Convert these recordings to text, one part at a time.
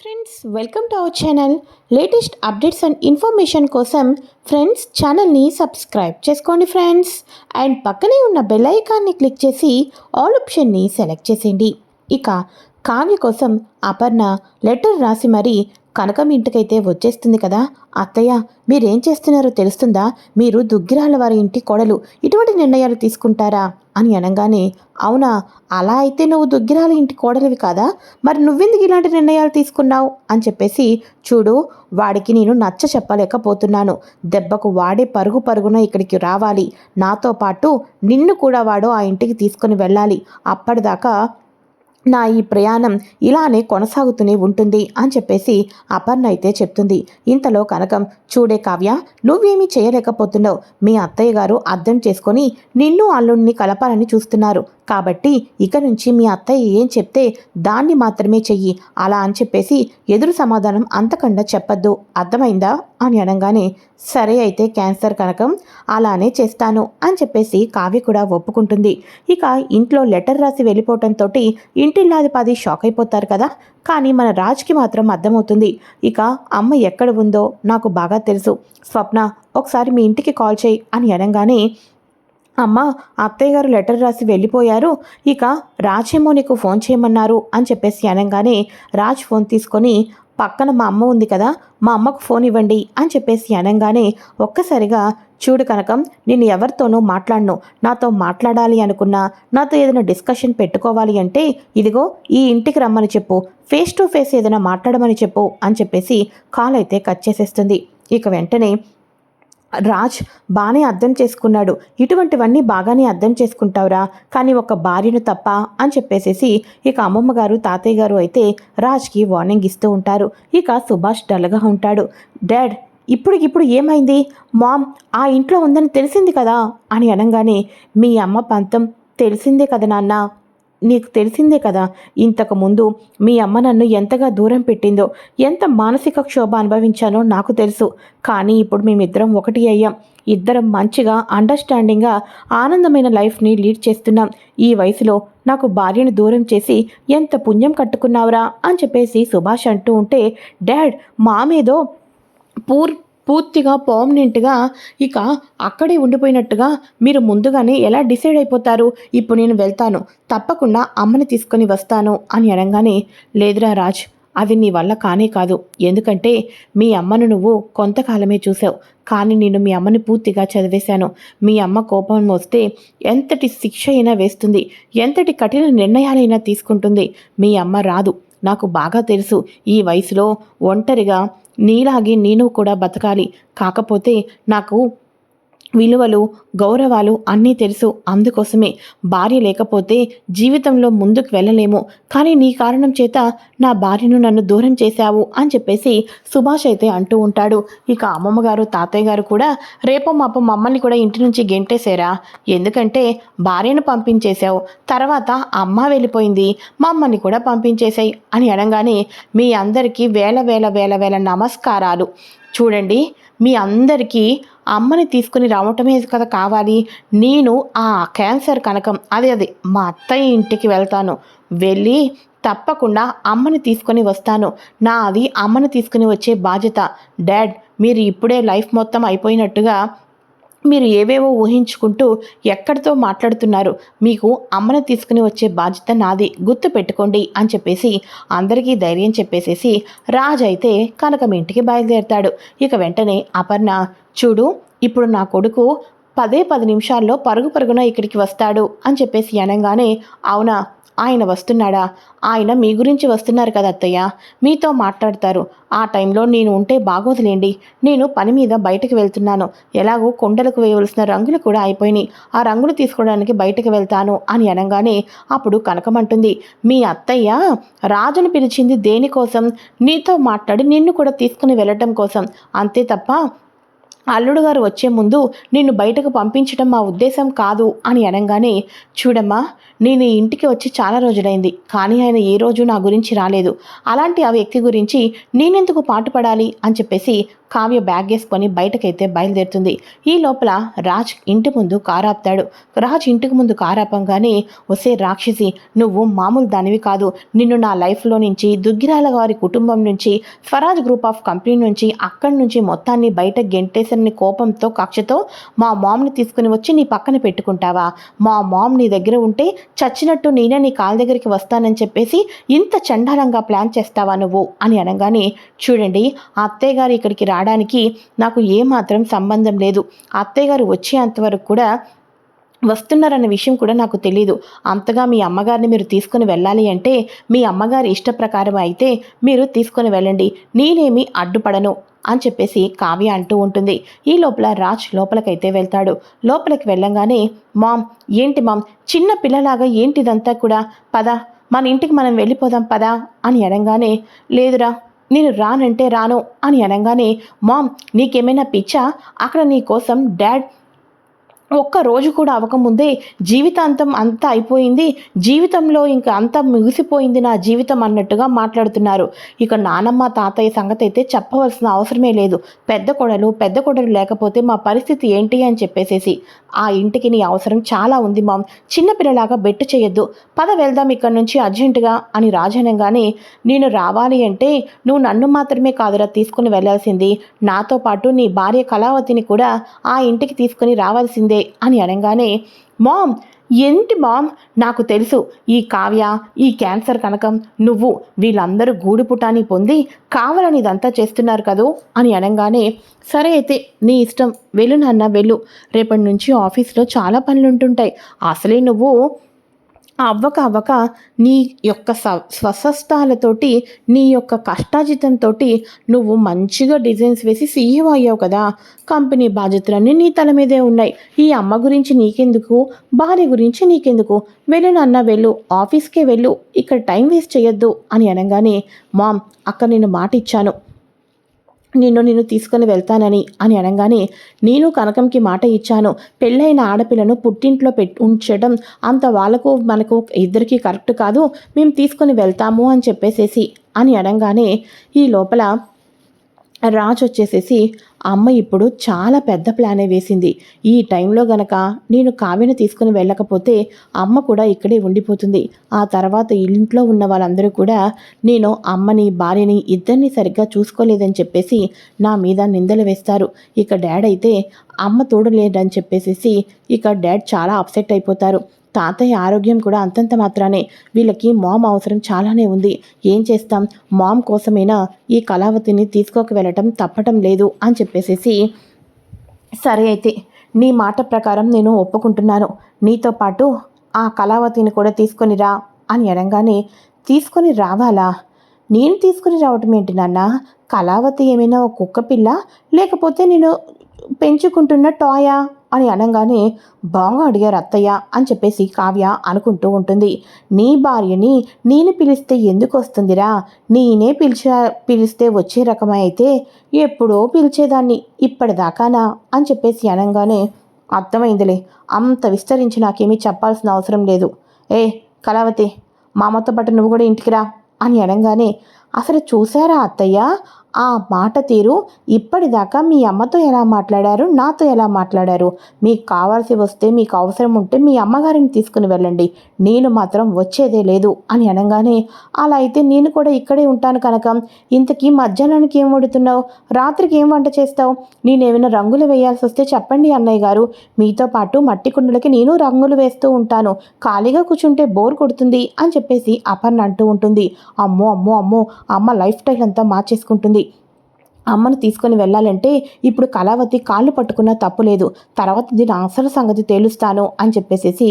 Friends welcome to our channel latest updates and information కోసం friends ఛానల్ని subscribe చేసుకోండి friends and పక్కనే ఉన్న బెల్ ఐకాన్ని క్లిక్ చేసి ఆల్ ఆప్షన్ని సెలెక్ట్ చేసేయండి. ఇక కావ్య కోసం అపర్ణ లెటర్ రాసి మరీ కనకం ఇంటికైతే వచ్చేస్తుంది కదా? అత్తయ్య మీరేం చేస్తున్నారో తెలుస్తుందా? మీరు దుగ్గిరాల వారి ఇంటి కోడలు ఇటువంటి నిర్ణయాలు తీసుకుంటారా? అని అనగానే అవునా అలా అయితే నువ్వు దుగ్గిరాల ఇంటి కోడలివి కాదా? మరి నువ్వెందుకు ఇలాంటి నిర్ణయాలు తీసుకున్నావు? అని చెప్పేసి చూడు వాడికి నేను నచ్చ చెప్పలేకపోతున్నాను. దెబ్బకు వాడే పరుగు పరుగున ఇక్కడికి రావాలి. నాతో పాటు నిన్ను కూడా వాడు ఆ ఇంటికి తీసుకొని వెళ్ళాలి. అప్పటిదాకా నా ఈ ప్రయాణం ఇలానే కొనసాగుతూనే ఉంటుంది అని చెప్పేసి అపర్ణ అయితే చెప్తుంది. ఇంతలో కనకం చూడే కావ్య నువ్వేమీ చేయలేకపోతున్నావు. మీ అత్తయ్య గారు అర్థం చేసుకొని నిన్ను అల్లుణ్ణి కలపాలని చూస్తున్నారు. కాబట్టి ఇక నుంచి మీ అత్తయ్య ఏం చెప్తే దాన్ని మాత్రమే చెయ్యి. అలా అని చెప్పేసి ఎదురు సమాధానం అంతకన్నా చెప్పద్దు. అర్థమైందా? అని అనగానే సరే అయితే క్యాన్సర్ కనకం అలానే చేస్తాను అని చెప్పేసి కావ్య కూడా ఒప్పుకుంటుంది. ఇక ఇంట్లో లెటర్ రాసి వెళ్ళిపోవటంతో ఇంటిల్లాధిపతి షాక్ అయిపోతారు కదా. కానీ మన రాజ్కి మాత్రం అర్థమవుతుంది. ఇక అమ్మ ఎక్కడ ఉందో నాకు బాగా తెలుసు. స్వప్న ఒకసారి మీ ఇంటికి కాల్ చేయి అని అనగానే అమ్మ అత్తయ్య గారు లెటర్ రాసి వెళ్ళిపోయారు. ఇక రాజేమో నీకు ఫోన్ చేయమన్నారు అని చెప్పేసి అనగానే రాజ్ ఫోన్ తీసుకొని పక్కన మా అమ్మ ఉంది కదా మా అమ్మకు ఫోన్ ఇవ్వండి అని చెప్పేసి అనగానే ఒక్కసారిగా చూడు కనకం నేను ఎవరితోనూ మాట్లాడను. నాతో మాట్లాడాలి అనుకున్నా నాతో ఏదైనా డిస్కషన్ పెట్టుకోవాలి అంటే ఇదిగో ఈ ఇంటికి రమ్మని చెప్పు. ఫేస్ టు ఫేస్ ఏదైనా మాట్లాడమని చెప్పు అని చెప్పేసి కాల్ అయితే కట్ చేసేస్తుంది. ఇక వెంటనే రాజ్ బాగానే అర్థం చేసుకున్నాడు. ఇటువంటివన్నీ బాగానే అర్థం చేసుకుంటావురా కానీ ఒక భార్యను తప్ప అని చెప్పేసేసి ఇక అమ్మమ్మ గారు తాతయ్య గారు అయితే రాజ్కి వార్నింగ్ ఇస్తూ ఉంటారు. ఇక సుభాష్ డల్గా ఉంటాడు. డాడ్ ఇప్పుడికిప్పుడు ఏమైంది? మామ్ ఆ ఇంట్లో ఉందని తెలిసింది కదా? అని అనగానే మీ అమ్మ పంతం తెలిసిందే కదా నాన్న? నీకు తెలిసిందే కదా? ఇంతకుముందు మీ అమ్మ నన్ను ఎంతగా దూరం పెట్టిందో ఎంత మానసిక క్షోభ అనుభవించానో నాకు తెలుసు. కానీ ఇప్పుడు మేమిద్దరం ఒకటి అయ్యాం. ఇద్దరం మంచిగా అండర్స్టాండింగ్గా ఆనందమైన లైఫ్ని లీడ్ చేస్తున్నాం. ఈ వయసులో నాకు భార్యను దూరం చేసి ఎంత పుణ్యం కట్టుకున్నావురా? అని చెప్పేసి సుభాష్ అంటూ ఉంటే డాడ్ మామేదో పూర్ పూర్తిగా పర్మనెంట్గా ఇక అక్కడే ఉండిపోయినట్టుగా మీరు ముందుగానే ఎలా డిసైడ్ అయిపోతారు? ఇప్పుడు నేను వెళ్తాను. తప్పకుండా అమ్మని తీసుకొని వస్తాను అని అనగానే లేదురా రాజ్ అది నీ వల్ల కానే కాదు. ఎందుకంటే మీ అమ్మను నువ్వు కొంతకాలమే చూసావు. కానీ నేను మీ అమ్మని పూర్తిగా చదివేశాను. మీ అమ్మ కోపం వస్తే ఎంతటి శిక్ష అయినా వేస్తుంది. ఎంతటి కఠిన నిర్ణయాలైనా తీసుకుంటుంది. మీ అమ్మ రాదు. నాకు బాగా తెలుసు. ఈ వయసులో ఒంటరిగా నీలాగే నేను కూడా బతకాలి. కాకపోతే నాకు విలువలు గౌరవాలు అన్నీ తెలుసు. అందుకోసమే భార్య లేకపోతే జీవితంలో ముందుకు వెళ్ళలేము. కానీ నీ కారణం చేత నా భార్యను నన్ను దూరం చేశావు అని చెప్పేసి సుభాష్ అయితే అంటూ ఉంటాడు. ఇక అమ్మమ్మ గారు తాతయ్య గారు కూడా రేపో మాపో మమ్మల్ని కూడా ఇంటి నుంచి గెంటేశారా? ఎందుకంటే భార్యను పంపించేశావు. తర్వాత అమ్మ వెళ్ళిపోయింది. మమ్మల్ని కూడా పంపించేశాయి అని అనగానే మీ అందరికీ వేల వేల వేల వేల నమస్కారాలు. చూడండి మీ అందరికీ అమ్మని తీసుకుని రావటమే కదా కావాలి. నేను ఆ క్యాన్సర్ కనకం అదే అదే మా అత్తయ్య ఇంటికి వెళ్తాను. వెళ్ళి తప్పకుండా అమ్మని తీసుకొని వస్తాను. నా అది అమ్మని తీసుకుని వచ్చే బాధ్యత. డాడ్ మీరు ఇప్పుడే లైఫ్ మొత్తం అయిపోయినట్టుగా మీరు ఏవేవో ఊహించుకుంటూ ఎక్కడితో మాట్లాడుతున్నారు మీకు అమ్మను తీసుకుని వచ్చే బాధ్యత నాది గుర్తు పెట్టుకోండి అని చెప్పేసి అందరికీ ధైర్యం చెప్పేసేసి రాజ్ అయితే కనకం ఇంటికి బయలుదేరుతాడు. ఇక వెంటనే అపర్ణ చూడు ఇప్పుడు నా కొడుకు పదే పది నిమిషాల్లో పరుగు పరుగున ఇక్కడికి వస్తాడు అని చెప్పేసి అనగానే అవునా? ఆయన వస్తున్నాడా? ఆయన మీ గురించి వస్తున్నారు కదా అత్తయ్య. మీతో మాట్లాడతారు. ఆ టైంలో నేను ఉంటే బాగోదులేండి. నేను పని మీద బయటకు వెళ్తున్నాను. ఎలాగో కొండలకు వేయవలసిన రంగులు కూడా అయిపోయినాయి. ఆ రంగులు తీసుకోవడానికి బయటకు వెళ్తాను అని అనగానే అప్పుడు కనకమంటుంది మీ అత్తయ్య రాజును పిలిచింది దేనికోసం? నీతో మాట్లాడి నిన్ను కూడా తీసుకుని వెళ్ళటం కోసం. అంతే తప్ప అల్లుడు గారు వచ్చే ముందు నిన్ను బయటకు పంపించడం మా ఉద్దేశం కాదు అని అనగానే చూడమ్మా నేను ఈ ఇంటికి వచ్చి చాలా రోజులైంది కానీ ఆయన ఏ రోజు నా గురించి రాలేదు. అలాంటి ఆ వ్యక్తి గురించి నేనెందుకు పాటుపడాలి? అని చెప్పేసి కావ్య బ్యాగ్ వేసుకొని బయటకైతే బయలుదేరుతుంది. ఈ లోపల రాజ్ ఇంటి ముందు కారాపుతాడు రాజ్ ఇంటికి ముందు కారాపంగానే వసే రాక్షసి నువ్వు మామూలు దానివి కాదు. నిన్ను నా లైఫ్లో నుంచి దుగ్గిరాల గారి కుటుంబం నుంచి స్వరాజ్ గ్రూప్ ఆఫ్ కంపెనీ నుంచి అక్కడి నుంచి మొత్తాన్ని బయట గెంటేసిన కోపంతో కక్షతో మా మామ్ని తీసుకుని వచ్చి నీ పక్కన పెట్టుకుంటావా? మా మామ్ నీ దగ్గర ఉంటే చచ్చినట్టు నేనే నీ కాళ్ళ దగ్గరికి వస్తానని చెప్పేసి ఇంత చండాలంగా ప్లాన్ చేస్తావా నువ్వు? అని అనగానే చూడండి అత్తయ్యగారు అత్తయ్య గారు ఇక్కడికి రావడానికి నాకు ఏమాత్రం సంబంధం లేదు. అత్తయ్యగారు అత్తయ్య గారు వచ్చేంతవరకు కూడా వస్తున్నారన్న విషయం కూడా నాకు తెలియదు అంతగా మీ అమ్మగారిని మీరు తీసుకుని వెళ్ళాలి అంటే మీ అమ్మగారి ఇష్ట ప్రకారం అయితే మీరు తీసుకొని వెళ్ళండి. నేనేమి అడ్డుపడను. అని చెప్పేసి కావ్య అంటూ ఉంటుంది. ఈ లోపల రాజ్ లోపలికైతే వెళ్తాడు. లోపలికి వెళ్ళంగానే మామ్ ఏంటి మామ్ చిన్న పిల్లలాగా ఏంటిదంతా కూడా? పద మన ఇంటికి మనం వెళ్ళిపోదాం పదా అని అనగానే లేదురా నేను రానంటే రాను అని అనగానే మామ్ నీకేమైనా పిచ్చా? అక్కడ నీ కోసం డాడ్ ఒక్క రోజు కూడా అవ్వకముందే జీవితాంతం అంతా అయిపోయింది. జీవితంలో ఇంకా అంతా ముగిసిపోయింది నా జీవితం అన్నట్టుగా మాట్లాడుతున్నారు. ఇక నానమ్మ తాతయ్య సంగతి అయితే చెప్పవలసిన అవసరమే లేదు. పెద్ద కొడలు పెద్ద కొడలు లేకపోతే మా పరిస్థితి ఏంటి అని చెప్పేసేసి ఆ ఇంటికి నీ అవసరం చాలా ఉంది మామ్. చిన్నపిల్లలాగా బెట్టు చేయొద్దు. పద వెళ్దాం ఇక్కడి నుంచి అర్జెంటుగా అని రాజనంగానే నేను రావాలి అంటే నువ్వు నన్ను మాత్రమే కాదురా తీసుకుని వెళ్ళాల్సింది. నాతో పాటు నీ భార్య కళావతిని కూడా ఆ ఇంటికి తీసుకుని రావాల్సిందే. అని అనగానే మామ్ ఏంటి మామ్? నాకు తెలుసు ఈ కావ్య ఈ క్యాన్సర్ కనకం నువ్వు వీళ్ళందరూ గూడుపుటాన్ని పొంది కావాలని ఇదంతా చేస్తున్నారు కదూ? అని అనగానే సరే అయితే నీ ఇష్టం. వెళ్ళు నాన్న వెళ్ళు. రేపటి నుంచి ఆఫీస్లో చాలా పనులు ఉంటుంటాయి అసలే నువ్వు అవ్వక అవ్వక నీ యొక్క స స్వసస్తాలతోటి నీ యొక్క కష్టాజితంతో నువ్వు మంచిగా డిజైన్స్ వేసి సీఈఓ అయ్యావు కదా. కంపెనీ బాధ్యతలన్నీ నీ తల మీదే ఉన్నాయి. ఈ అమ్మ గురించి నీకెందుకు? భార్య గురించి నీకెందుకు? వెళ్ళు నాన్న వెళ్ళు. ఆఫీస్కే వెళ్ళు. ఇక్కడ టైం వేస్ట్ చేయొద్దు అని అనగానే మామ్ అక్క నేను మాట ఇచ్చాను. నిన్ను నేను తీసుకుని వెళ్తానని అని అనగానే నేను కనకంకి మాట ఇచ్చాను. పెళ్ళైన ఆడపిల్లను పుట్టింట్లో పెట్టి ఉంచడం అంత వాళ్ళకు మనకు ఇద్దరికి కరెక్ట్ కాదు. మేము తీసుకొని వెళ్తాము అని చెప్పేసేసి అని అనగానే ఈ లోపల రాజు వచ్చేసేసి అమ్మ ఇప్పుడు చాలా పెద్ద ప్లానే వేసింది. ఈ టైంలో గనక నేను కావ్యను తీసుకుని వెళ్ళకపోతే అమ్మ కూడా ఇక్కడే ఉండిపోతుంది. ఆ తర్వాత ఇంట్లో ఉన్న వాళ్ళందరూ కూడా నేను అమ్మని భార్యని ఇద్దరిని సరిగ్గా చూసుకోలేదని చెప్పేసి నా మీద నిందలు వేస్తారు. ఇక డాడ్ అయితే అమ్మ తోడలేదని చెప్పేసి ఇక డాడ్ చాలా అప్సెట్ అయిపోతారు. తాతయ్య ఆరోగ్యం కూడా అంతంత మాత్రానే. వీళ్ళకి మామ్ అవసరం చాలానే ఉంది. ఏం చేస్తాం? మామ్ కోసమైనా ఈ కళావతిని తీసుకోక వెళ్ళటం తప్పటం లేదు అని చెప్పేసేసి సరే అయితే నీ మాట ప్రకారం నేను ఒప్పుకుంటున్నాను. నీతో పాటు ఆ కళావతిని కూడా తీసుకొని రా అని అనగానే తీసుకొని రావాలా? నేను తీసుకుని రావటం ఏంటి నాన్న? కళావతి ఏమైనా ఒక కుక్క పిల్ల? లేకపోతే నేను పెంచుకుంటున్న టాయా? అని అనగానే బాగా అడిగారు అత్తయ్య అని చెప్పేసి కావ్య అనుకుంటూ ఉంటుంది. నీ భార్యని నేను పిలిస్తే ఎందుకు వస్తుందిరా? నేనే పిలిచా పిలిస్తే వచ్చే రకమైతే ఎప్పుడో పిలిచేదాన్ని ఇప్పటిదాకానా? అని చెప్పేసి అనగానే అర్థమైందిలే అంత విస్తరించి నాకేమీ చెప్పాల్సిన అవసరం లేదు. ఏ కళావతి మామతో పాటు నువ్వు కూడా ఇంటికి రా అని అనగానే అసలు చూసారా అత్తయ్య? ఆ మాట తీరు ఇప్పటిదాకా మీ అమ్మతో ఎలా మాట్లాడారు నాతో ఎలా మాట్లాడారు? మీకు కావాల్సి వస్తే మీకు అవసరం ఉంటే మీ అమ్మగారిని తీసుకుని వెళ్ళండి. నేను మాత్రం వచ్చేదే లేదు అని అనగానే అలా అయితే నేను కూడా ఇక్కడే ఉంటాను కనుక. ఇంతకీ మధ్యాహ్నానికి ఏం వండుతున్నావు? రాత్రికి ఏం వంట చేస్తావు? నేనేమైనా రంగులు వేయాల్సి వస్తే చెప్పండి అన్నయ్య గారు. మీతో పాటు మట్టి కుండలకి నేను రంగులు వేస్తూ ఉంటాను. ఖాళీగా కూర్చుంటే బోర్ కొడుతుంది అని చెప్పేసి అపర్ణ అంటూ ఉంటుంది. అమ్మో అమ్మో అమ్మో! అమ్మ లైఫ్ స్టైల్ అంతా మార్చేసుకుంటుంది. అమ్మను తీసుకొని వెళ్ళాలంటే ఇప్పుడు కళావతి కాళ్ళు పట్టుకున్నా తప్పు లేదు. తర్వాత దీని అసలు సంగతి తేలుస్తాను అని చెప్పేసేసి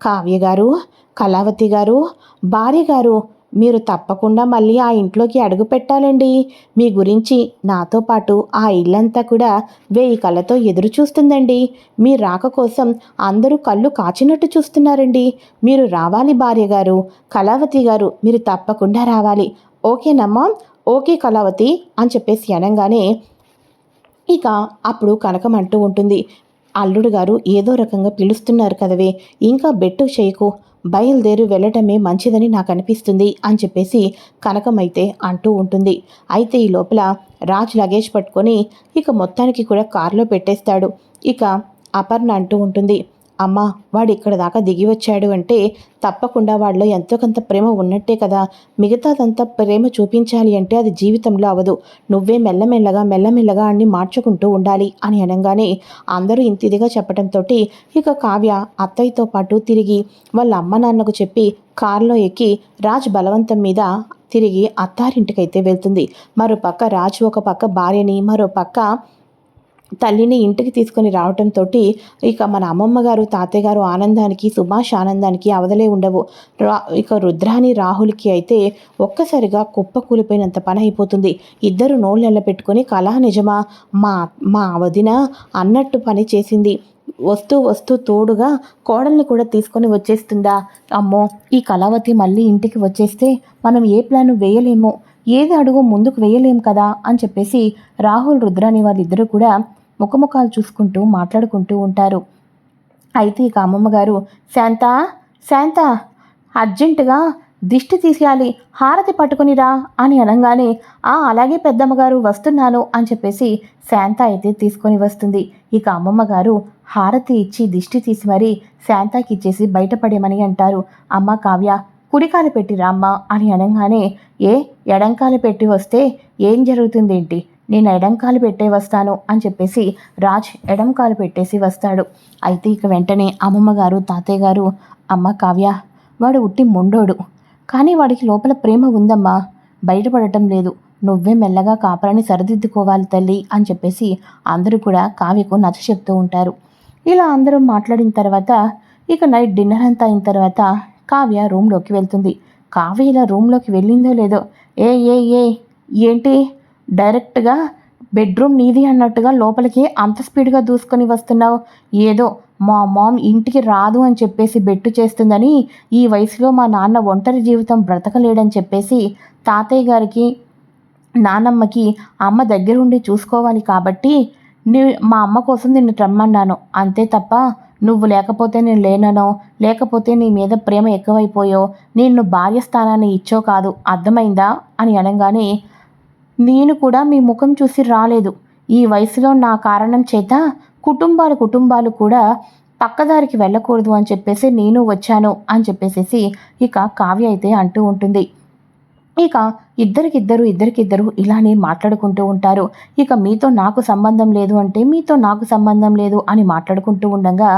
కావ్య గారు కళావతి గారు భార్య గారు మీరు తప్పకుండా మళ్ళీ ఆ ఇంట్లోకి అడుగు పెట్టాలండి. మీ గురించి నాతో పాటు ఆ ఇల్లంతా కూడా వేయి కళ్ళతో ఎదురు చూస్తుందండి. మీ రాక కోసం అందరూ కళ్ళు కాచినట్టు చూస్తున్నారండి. మీరు రావాలి భార్య గారు కళావతి గారు మీరు తప్పకుండా రావాలి. ఓకేనమ్మా? ఓకే కళావతి అని చెప్పేసి అనగానే ఇక అప్పుడు కనకం అంటూ ఉంటుంది అల్లుడు గారు ఏదో రకంగా పిలుస్తున్నారు కదవే ఇంకా బెట్టు చేయకు బయలుదేరి వెళ్ళటమే మంచిదని నాకు అనిపిస్తుంది అని చెప్పేసి కనకమైతే అంటూ ఉంటుంది. అయితే ఈ లోపల రాజ్ లగేజ్ పట్టుకొని ఇక మొత్తానికి కూడా కారులో పెట్టేస్తాడు. ఇక అపర్ణ అంటూ ఉంటుంది అమ్మా వాడు ఇక్కడ దాకా దిగి వచ్చాడు అంటే తప్పకుండా వాడిలో ఎంతో కొంత ప్రేమ ఉన్నట్టే కదా. మిగతాదంతా ప్రేమ చూపించాలి అంటే అది జీవితంలో అవదు నువ్వే మెల్లమెల్లగా మెల్లమెల్లగా అన్ని మార్చుకుంటూ ఉండాలి అని అనగానే అందరూ ఇంత ఇదిగా చెప్పడంతో ఇక కావ్య అత్తయ్యతో పాటు తిరిగి వాళ్ళ అమ్మ నాన్నకు చెప్పి కారులో ఎక్కి రాజ్ బలవంతం మీద తిరిగి అత్తారింటికైతే వెళ్తుంది. మరో పక్క రాజు ఒక పక్క భార్యని మరో పక్క తల్లిని ఇంటికి తీసుకొని రావటంతో ఇక మన అమ్మమ్మ గారు తాతయ్య గారు ఆనందానికి సుభాష్ ఆనందానికి అవదలే ఉండవు. రా ఇక రుద్రాని రాహుల్కి అయితే ఒక్కసారిగా కుప్ప కూలిపోయినంత పని అయిపోతుంది. ఇద్దరు నోళ్ళెళ్ళ పెట్టుకొని కళా నిజమా? మా మా వదిన అన్నట్టు పని చేసింది. వస్తూ వస్తూ తోడుగా కోడల్ని కూడా తీసుకొని వచ్చేస్తుందా? అమ్మో ఈ కళావతి మళ్ళీ ఇంటికి వచ్చేస్తే మనం ఏ ప్లాను వేయలేమో. ఏది అడుగు ముందుకు వేయలేం కదా అని చెప్పేసి రాహుల్ రుద్రాని వాళ్ళిద్దరూ కూడా ముఖముఖాలు చూసుకుంటూ మాట్లాడుకుంటూ ఉంటారు. అయితే ఇక అమ్మమ్మ గారు శాంత శాంత అర్జెంటుగా దిష్టి తీసేయాలి హారతి పట్టుకునిరా అని అనగానే ఆ అలాగే పెద్దమ్మగారు వస్తున్నాను అని చెప్పేసి శాంత అయితే తీసుకొని వస్తుంది. ఇక అమ్మమ్మ గారు హారతి ఇచ్చి దిష్టి తీసి మరీ శాంతాకి ఇచ్చేసి బయటపడేమని అంటారు. అమ్మ కావ్య కుడికాలు పెట్టి రామ్మ అని అనగానే ఏ ఎడంకాలు పెట్టి వస్తే ఏం జరుగుతుందేంటి? నేను ఎడంకాలు పెట్టే వస్తాను అని చెప్పేసి రాజ్ ఎడంకాలు పెట్టేసి వస్తాడు. అయితే ఇక వెంటనే అమ్మమ్మ గారు తాతయ్య గారు అమ్మ కావ్య వాడు ఉట్టి మొండోడు. కానీ వాడికి లోపల ప్రేమ ఉందమ్మా. బయటపడటం లేదు. నువ్వే మెల్లగా కాపరాన్ని సరిదిద్దుకోవాలి తల్లి అని చెప్పేసి అందరూ కూడా కావ్యకు నచ్చ చెప్తూ ఉంటారు. ఇలా అందరూ మాట్లాడిన తర్వాత ఇక నైట్ డిన్నర్ అంతా అయిన తర్వాత కావ్య రూమ్లోకి వెళ్తుంది. కావ్య ఇలా రూమ్లోకి వెళ్ళిందో లేదో? ఏ ఏ ఏ ఏంటి? డైరెక్ట్గా బెడ్రూమ్ నీది అన్నట్టుగా లోపలికి అంత స్పీడ్గా దూసుకొని వస్తున్నావు. ఏదో మా మామ్ ఇంటికి రాదు అని చెప్పేసి బెట్టు చేస్తుందని ఈ వయసులో మా నాన్న ఒంటరి జీవితం బ్రతకలేడని చెప్పేసి తాతయ్య గారికి నానమ్మకి అమ్మ దగ్గరుండి చూసుకోవాలి కాబట్టి నీ మా అమ్మ కోసం నిన్ను రమ్మన్నాను. అంతే తప్ప నువ్వు లేకపోతే నేను లేననో లేకపోతే నీ మీద ప్రేమ ఎక్కువైపోయో నిన్ను భార్య స్థానాన్ని ఇచ్చో కాదు. అర్థమైందా? అని అనగానే నేను కూడా మీ ముఖం చూసి రాలేదు. ఈ వయసులో నా కారణం చేత కుటుంబాలు కుటుంబాలు కూడా పక్కదారికి వెళ్ళకూడదు అని చెప్పేసి నేను వచ్చాను అని చెప్పేసేసి ఇక కావ్య అయితే అంటూ ఉంటుంది. ఇక ఇద్దరికిద్దరు ఇద్దరికిద్దరు ఇలానే మాట్లాడుకుంటూ ఉంటారు. ఇక మీతో నాకు సంబంధం లేదు అంటే మీతో నాకు సంబంధం లేదు అని మాట్లాడుకుంటూ ఉండగా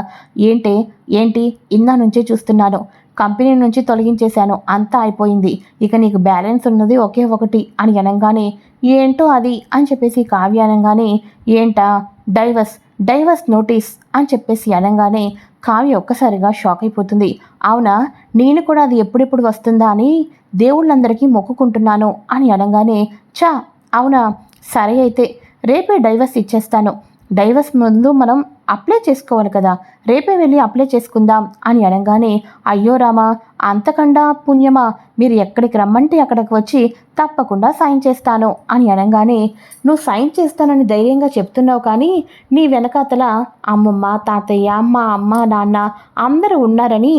ఏంటే ఏంటి ఇందా నుంచే చూస్తున్నాను. కంపెనీ నుంచి తొలగించేశాను. అంతా అయిపోయింది. ఇక నీకు బ్యాలెన్స్ ఉన్నది ఒకే ఒకటి అని అనగానే ఏంటో అది? అని చెప్పేసి కావ్య అనగానే ఏంటా? డైవర్స్ డైవర్స్ నోటీస్ అని చెప్పేసి అనగానే కావ్య ఒక్కసారిగా షాక్ అయిపోతుంది. అవునా? నేను కూడా అది ఎప్పుడెప్పుడు వస్తుందా అని దేవుళ్ళందరికీ మొక్కుకుంటున్నాను అని అనగానే చా అవునా? సరే అయితే రేపే డైవర్స్ ఇచ్చేస్తాను. డైవర్స్ ముందు మనం అప్లై చేసుకోవాలి కదా రేపే వెళ్ళి అప్లై చేసుకుందాం అని అనగానే అయ్యో రామా అంతకండా పుణ్యమా మీరు ఎక్కడికి రమ్మంటే అక్కడికి వచ్చి తప్పకుండా సైన్ చేస్తాను అని అనగానే నువ్వు సైన్ చేస్తానని ధైర్యంగా చెప్తున్నావు కానీ నీ వెనకాతల అమ్మమ్మ తాతయ్య అమ్మ అమ్మ నాన్న అందరూ ఉన్నారని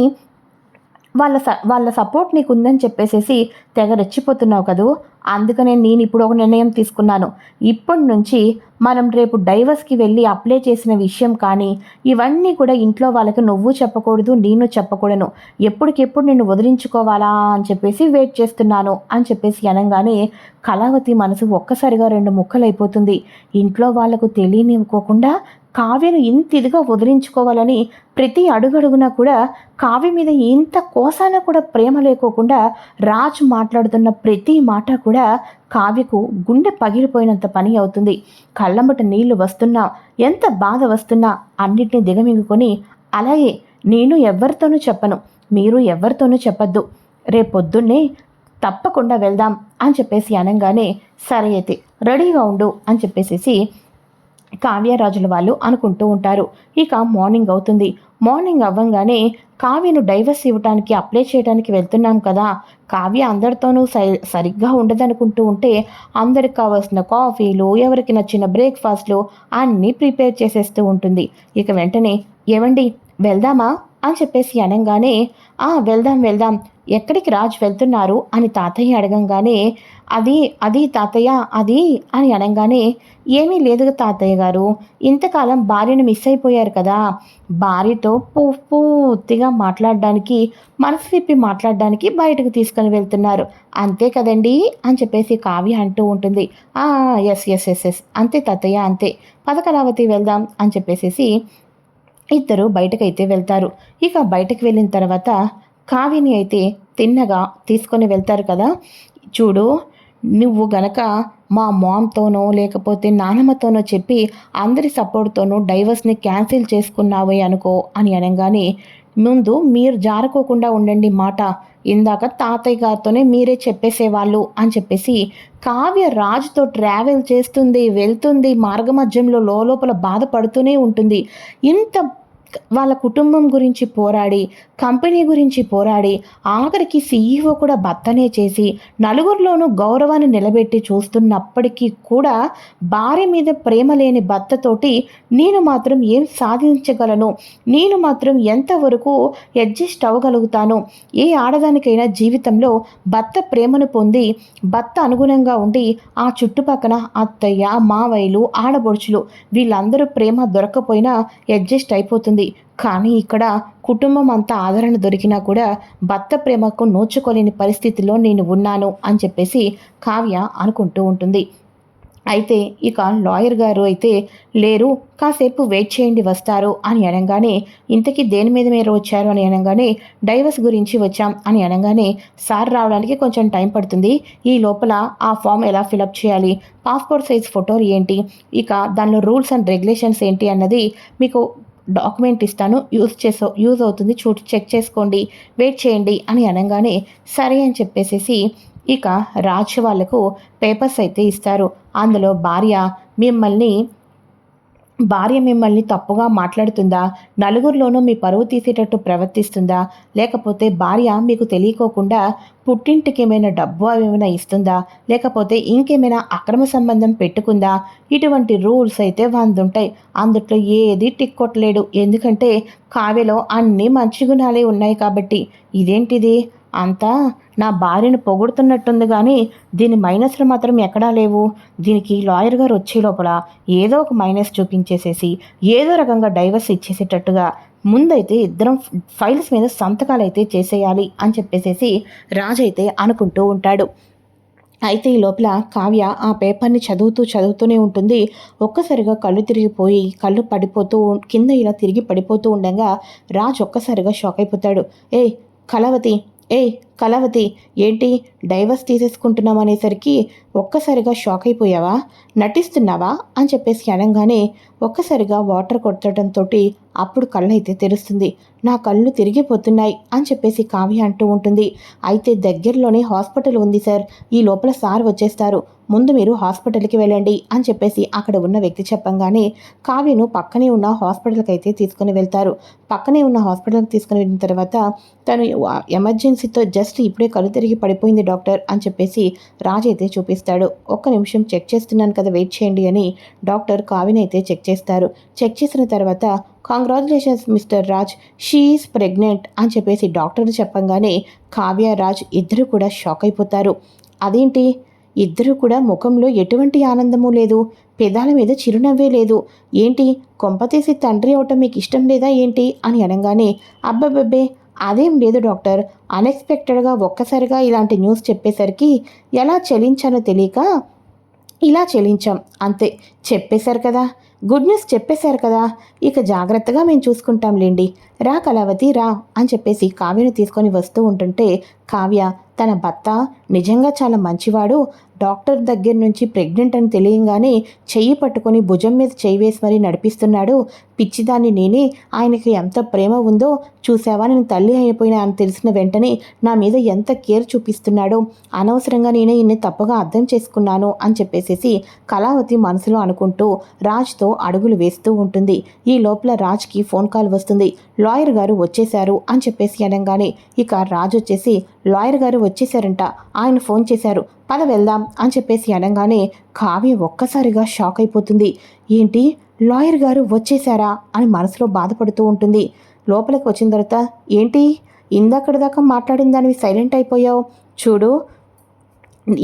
వాళ్ళ స వాళ్ళ సపోర్ట్ నీకు ఉందని చెప్పేసేసి తెగ రెచ్చిపోతున్నావు కదూ. అందుకనే నేను ఇప్పుడు ఒక నిర్ణయం తీసుకున్నాను. ఇప్పటి నుంచి మనం రేపు డైవర్స్కి వెళ్ళి అప్లై చేసిన విషయం కానీ ఇవన్నీ కూడా ఇంట్లో వాళ్ళకి నువ్వు చెప్పకూడదు నేను చెప్పకూడను. ఎప్పటికెప్పుడు నిన్ను వదిలించుకోవాలా అని చెప్పేసి వెయిట్ చేస్తున్నాను అని చెప్పేసి అనగానే కళావతి మనసు ఒక్కసారిగా రెండు ముక్కలైపోతుంది. ఇంట్లో వాళ్ళకు తెలియనివ్వకోకుండా కావ్యను ఇంత ఇదిగా వదిలించుకోవాలని ప్రతి అడుగడుగునా కూడా కావ్య మీద ఇంత కోసాన కూడా ప్రేమ లేకోకుండా రాజు మాట్లాడుతున్న ప్రతి మాట కూడా కావ్యకు గుండె పగిలిపోయినంత పని అవుతుంది. కళ్ళంబట నీళ్ళు వస్తున్నా ఎంత బాధ వస్తున్నా అన్నిటిని దిగమింగుకొని అలాగే నేను ఎవరితోనూ చెప్పను మీరు ఎవరితోనూ చెప్పద్దు. రేపొద్దున్నే తప్పకుండా వెళ్దాం అని చెప్పేసి అనగానే సరే అయితే రెడీగా ఉండు అని చెప్పేసేసి కావ్యరాజుల వాళ్ళు అనుకుంటూ ఉంటారు. ఇక మార్నింగ్ అవుతుంది. మార్నింగ్ అవ్వంగానే కావ్యను డైవర్స్ ఇవ్వటానికి అప్లై చేయడానికి వెళ్తున్నాం కదా. కావ్య అందరితోనూ సై సరిగ్గా ఉండదనుకుంటూ ఉంటే అందరికి కావాల్సిన కాఫీలు ఎవరికి నచ్చిన బ్రేక్ఫాస్ట్లు అన్నీ ప్రిపేర్ చేసేస్తూ ఉంటుంది. ఇక వెంటనే ఏవండి వెళ్దామా? అని చెప్పేసి అనగానే ఆ వెళ్దాం వెళ్దాం. ఎక్కడికి రాజు వెళ్తున్నారు అని తాతయ్య అడగంగానే అది అది తాతయ్య అది అని అనగానే ఏమీ లేదు తాతయ్య గారు. ఇంతకాలం భార్యను మిస్ అయిపోయారు కదా. భార్యతో పూ పూర్తిగా మాట్లాడడానికి మనసు విప్పి మాట్లాడడానికి బయటకు తీసుకొని వెళ్తున్నారు. అంతే కదండి? అని చెప్పేసి కావ్య అంటూ ఉంటుంది. ఎస్ ఎస్ ఎస్ ఎస్ అంతే తాతయ్య అంతే. పదకలావతి వెళ్దాం అని చెప్పేసి ఇద్దరు బయటకైతే వెళ్తారు. ఇక బయటకు వెళ్ళిన తర్వాత కావ్యని అయితే తిన్నగా తీసుకొని వెళ్తారు కదా. చూడు నువ్వు గనక మా మామ్తోనో లేకపోతే నానమ్మతోనో చెప్పి అందరి సపోర్ట్తోనూ డైవర్స్ని క్యాన్సిల్ చేసుకున్నావే అనుకో అని అనగానే ముందు మీరు జారుకోకుండా ఉండండి మాట. ఇందాక తాతయ్య గారితోనే మీరే చెప్పేసేవాళ్ళు అని చెప్పేసి కావ్య రాజుతో ట్రావెల్ చేస్తుంది వెళ్తుంది మార్గమధ్యంలో లోపల బాధపడుతూనే ఉంటుంది. ఇంత వాళ్ళ కుటుంబం గురించి పోరాడి కంపెనీ గురించి పోరాడి ఆఖరికి సీఈఓ కూడా భర్తనే చేసి నలుగురిలోనూ గౌరవాన్ని నిలబెట్టి చూస్తున్నప్పటికీ కూడా భార్య మీద ప్రేమ లేని భర్తతోటి నేను మాత్రం ఏం సాధించగలను? నేను మాత్రం ఎంతవరకు అడ్జస్ట్ అవ్వగలుగుతాను? ఏ ఆడదానికైనా జీవితంలో భర్త ప్రేమను పొంది భర్త అనుగుణంగా ఉండి ఆ చుట్టుపక్కల అత్తయ్య మావయ్యలు ఆడబొడుచులు వీళ్ళందరూ ప్రేమ దొరకపోయినా అడ్జస్ట్ అయిపోతుంది. కానీ ఇక్కడ కుటుంబం అంతా ఆదరణ దొరికినా కూడా భర్త ప్రేమకు నోచుకోలేని పరిస్థితిలో నేను ఉన్నాను అని చెప్పేసి కావ్య అనుకుంటూ ఉంటుంది. అయితే ఇక లాయర్ గారు అయితే లేరు కాసేపు వెయిట్ చేయండి వస్తారు అని అనగానే ఇంతకీ దేని మీద మీరు వచ్చారు అని అనగానే డైవర్స్ గురించి వచ్చాం అని అనగానే సార్ రావడానికి కొంచెం టైం పడుతుంది ఈ లోపల ఆ ఫామ్ ఎలా ఫిలప్ చేయాలి పాస్పోర్ట్ సైజ్ ఫోటోలు ఏంటి ఇక దానిలో రూల్స్ అండ్ రెగ్యులేషన్స్ ఏంటి అన్నది మీకు డాక్యుమెంట్ ఇస్తాను యూజ్ చేసో యూజ్ అవుతుంది చూ చెక్ చేసుకోండి వెయిట్ చేయండి అని అనగానే సరే అని చెప్పేసేసి ఇక రాజు వాళ్ళకు పేపర్స్ అయితే ఇస్తారు. అందులో భార్య మిమ్మల్ని భార్య మిమ్మల్ని తప్పుగా మాట్లాడుతుందా? నలుగురిలోనూ మీ పరువు తీసేటట్టు ప్రవర్తిస్తుందా? లేకపోతే భార్య మీకు తెలియకోకుండా పుట్టింటికి ఏమైనా డబ్బు ఏమైనా ఇస్తుందా? లేకపోతే ఇంకేమైనా అక్రమ సంబంధం పెట్టుకుందా? ఇటువంటి రూల్స్ అయితే వందుంటాయి. అందుట్లో ఏది టిక్కొట్టలేడు. ఎందుకంటే కావ్యలో అన్ని మంచి గుణాలే ఉన్నాయి కాబట్టి. ఇదేంటిది? అంతా నా భార్యను పొగుడుతున్నట్టుంది కానీ దీని మైనస్లు మాత్రం ఎక్కడా లేవు. దీనికి లాయర్ గారు వచ్చే లోపల ఏదో ఒక మైనస్ చూపించేసేసి ఏదో రకంగా డైవర్స్ ఇచ్చేసేటట్టుగా ముందైతే ఇద్దరం ఫైల్స్ మీద సంతకాలు అయితే చేసేయాలి అని చెప్పేసేసి రాజు అయితే అనుకుంటూ ఉంటాడు. అయితే ఈ లోపల కావ్య ఆ పేపర్ని చదువుతూ చదువుతూనే ఉంటుంది. ఒక్కసారిగా కళ్ళు తిరిగిపోయి కళ్ళు పడిపోతూ కింద ఇలా తిరిగి పడిపోతూ ఉండగా రాజు ఒక్కసారిగా షాక్ అయిపోతాడు. ఏ కళావతి ஏய் కళావతి ఏంటి డైవర్స్ తీసేసుకుంటున్నాం అనేసరికి ఒక్కసారిగా షాక్ అయిపోయావా? నటిస్తున్నావా? అని చెప్పేసి అనగానే ఒక్కసారిగా వాటర్ కొట్టడంతో అప్పుడు కళ్ళు అయితే తెరుస్తుంది. నా కళ్ళు తిరిగిపోతున్నాయి అని చెప్పేసి కావ్య అంటూ ఉంటుంది. అయితే దగ్గరలోనే హాస్పిటల్ ఉంది సార్. ఈ లోపల సార్ వచ్చేస్తారు. ముందు మీరు హాస్పిటల్కి వెళ్ళండి అని చెప్పేసి అక్కడ ఉన్న వ్యక్తి చెప్పంగానే కావ్యను పక్కనే ఉన్న హాస్పిటల్కి అయితే తీసుకుని వెళ్తారు. పక్కనే ఉన్న హాస్పిటల్కి తీసుకుని వెళ్ళిన తర్వాత తను ఎమర్జెన్సీతో జస్ట్ ఇప్పుడే కళ్ళు తిరిగి పడిపోయింది డాక్టర్ అని చెప్పేసి రాజ్ అయితే చూపిస్తాడు. ఒక్క నిమిషం చెక్ చేస్తున్నాను కదా వెయిట్ చేయండి అని డాక్టర్ కావ్యని అయితే చెక్ చేస్తారు. చెక్ చేసిన తర్వాత congratulations mister Raj she's pregnant అని చెప్పేసి డాక్టర్ చెప్పంగానే కావ్య రాజ్ ఇద్దరు కూడా షాక్ అయిపోతారు. అదేంటి? ఇద్దరు కూడా ముఖంలో ఎటువంటి ఆనందము లేదు. పెదాల మీద చిరునవ్వే లేదు. ఏంటి? కొంపతీసి తండ్రి అవటం మీకు ఇష్టం లేదా ఏంటి? అని అనగానే అబ్బబ్బబ్బే అదేం లేదు డాక్టర్. అన్ఎక్స్పెక్టెడ్గా ఒక్కసారిగా ఇలాంటి న్యూస్ చెప్పేసరికి ఎలా చెలించానో తెలియక ఇలా చెలించాం. అంతే చెప్పేశారు కదా. గుడ్ న్యూస్ చెప్పేశారు కదా. ఇక జాగ్రత్తగా మేము చూసుకుంటాంలేండి రా కళావతి రా అని చెప్పేసి కావ్యను తీసుకొని వస్తూ ఉంటుంటే కావ్య తన భర్త నిజంగా చాలా మంచివాడు. డాక్టర్ దగ్గర నుంచి ప్రెగ్నెంట్ అని తెలియంగానే చెయ్యి పట్టుకొని భుజం మీద చెయ్యి వేసి మరీ నడిపిస్తున్నాడు. పిచ్చిదాన్ని నేనే. ఆయనకి ఎంత ప్రేమ ఉందో చూసావా? నేను తల్లి అయిపోయినా అని తెలిసిన వెంటనే నా మీద ఎంత కేర్ చూపిస్తున్నాడో అనవసరంగా నేనే ఇన్ని తప్పుగా అర్థం చేసుకున్నాను అని చెప్పేసేసి కళావతి మనసులో అనుకుంటూ రాజ్తో అడుగులు వేస్తూ ఉంటుంది. ఈ లోపల రాజ్కి ఫోన్ కాల్ వస్తుంది. లాయర్ గారు వచ్చేశారు అని చెప్పేసి అనగానే ఇక రాజు వచ్చేసి లాయర్ గారు వచ్చేశారంట. ఆయన ఫోన్ చేశారు. పద వెళ్దాం అని చెప్పేసి అనగానే కావ్య ఒక్కసారిగా షాక్ అయిపోతుంది. ఏంటి? లాయర్ గారు వచ్చేసారా అని మనసులో బాధపడుతూ ఉంటుంది. లోపలికి వచ్చిన తర్వాత ఏంటి? ఇందాకటి దాకా మాట్లాడిన దానివి సైలెంట్ అయిపోయావు. చూడు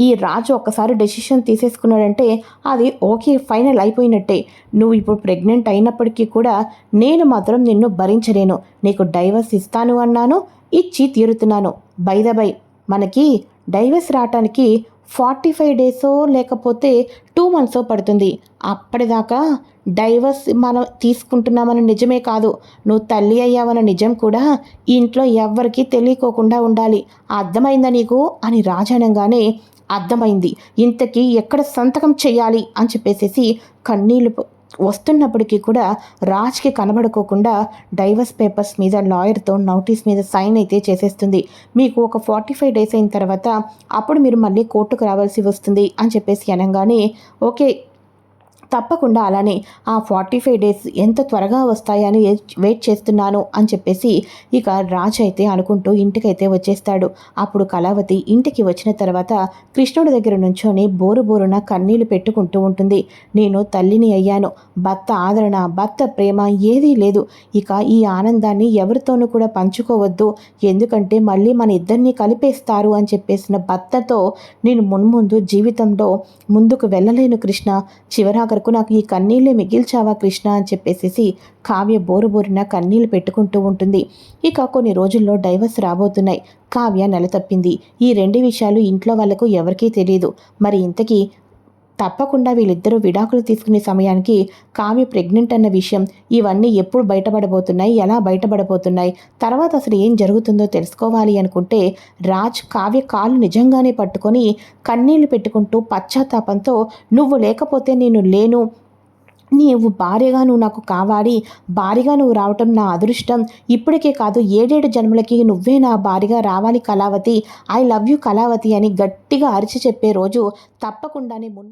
ఈ రాజు ఒక్కసారి డెసిషన్ తీసేసుకున్నాడంటే అది ఓకే ఫైనల్ అయిపోయినట్టే. నువ్వు ఇప్పుడు ప్రెగ్నెంట్ అయినప్పటికీ కూడా నేను మాత్రం నిన్ను భరించలేను. నీకు డైవర్స్ ఇస్తాను అన్నాను ఇచ్చి తీరుతున్నాను. బై ద బై మనకి డైవర్స్ రావటానికి ఫార్టీ ఫైవ్ డేసో లేకపోతే టూ మంత్సో పడుతుంది. అప్పటిదాకా డైవర్స్ మనం తీసుకుంటున్నామని నిజమే కాదు. నువ్వు తల్లి అయ్యావన్న నిజం కూడా ఇంట్లో ఎవ్వరికీ తెలియకోకుండా ఉండాలి. అర్థమైందా నీకు? అని రాజనంగానే అర్థమైంది. ఇంతకీ ఎక్కడ సంతకం చేయాలి? అని చెప్పేసేసి కన్నీళ్ళు వస్తున్నప్పటికీ కూడా రాజ్కి కనబడుకోకుండా డైవర్స్ పేపర్స్ మీద లాయర్తో నోటీస్ మీద సైన్ అయితే చేసేస్తుంది. మీకు ఒక ఫార్టీ ఫైవ్ డేస్ అయిన తర్వాత అప్పుడు మీరు మళ్ళీ కోర్టుకు రావాల్సి వస్తుంది అని చెప్పేసి అనగానే ఓకే తప్పకుండా అలానే ఆ ఫార్టీ ఫైవ్ డేస్ ఎంత త్వరగా వస్తాయని వెయిట్ చేస్తున్నాను అని చెప్పేసి ఇక రాజు అయితే అనుకుంటూ ఇంటికైతే వచ్చేస్తాడు. అప్పుడు కళావతి ఇంటికి వచ్చిన తర్వాత కృష్ణుడి దగ్గర నుంచొని బోరు బోరున కన్నీళ్ళు పెట్టుకుంటూ ఉంటుంది. నేను తల్లిని అయ్యాను. భర్త ఆదరణ భర్త ప్రేమ ఏదీ లేదు. ఇక ఈ ఆనందాన్ని ఎవరితోనూ కూడా పంచుకోవద్దు. ఎందుకంటే మళ్ళీ మన ఇద్దరిని కలిపేస్తారు అని చెప్పేసిన భర్తతో నేను మున్ముందు జీవితంలో ముందుకు వెళ్ళలేను కృష్ణ. చివరాగర వరకు నాకు ఈ కన్నీళ్ళే మిగిల్చావా కృష్ణ అని చెప్పేసి కావ్య బోరు బోరున కన్నీళ్ళు పెట్టుకుంటూ ఉంటుంది. ఇక కొన్ని రోజుల్లో డైవర్స్ రాబోతున్నాయి. కావ్య నెల తప్పింది. ఈ రెండు విషయాలు ఇంట్లో వాళ్ళకు ఎవరికీ తెలియదు. మరి ఇంతకీ తప్పకుండా వీళ్ళిద్దరూ విడాకులు తీసుకునే సమయానికి కావ్య ప్రెగ్నెంట్ అన్న విషయం ఇవన్నీ ఎప్పుడు బయటపడబోతున్నాయి ఎలా బయటపడబోతున్నాయి తర్వాత అసలు ఏం జరుగుతుందో తెలుసుకోవాలి అనుకుంటే రాజ్ కావ్య కాళ్ళు నిజంగానే పట్టుకొని కన్నీళ్ళు పెట్టుకుంటూ పశ్చాత్తాపంతో నువ్వు లేకపోతే నేను లేను. నీవు భార్యగా నువ్వు నాకు కావాలి. భార్యగా నువ్వు రావటం నా అదృష్టం. ఇప్పటికే కాదు ఏడేడు జన్మలకి నువ్వే నా భార్యగా రావాలి Kalavati. I love you Kalavati అని గట్టిగా అరిచి చెప్పే రోజు తప్పకుండానే మున్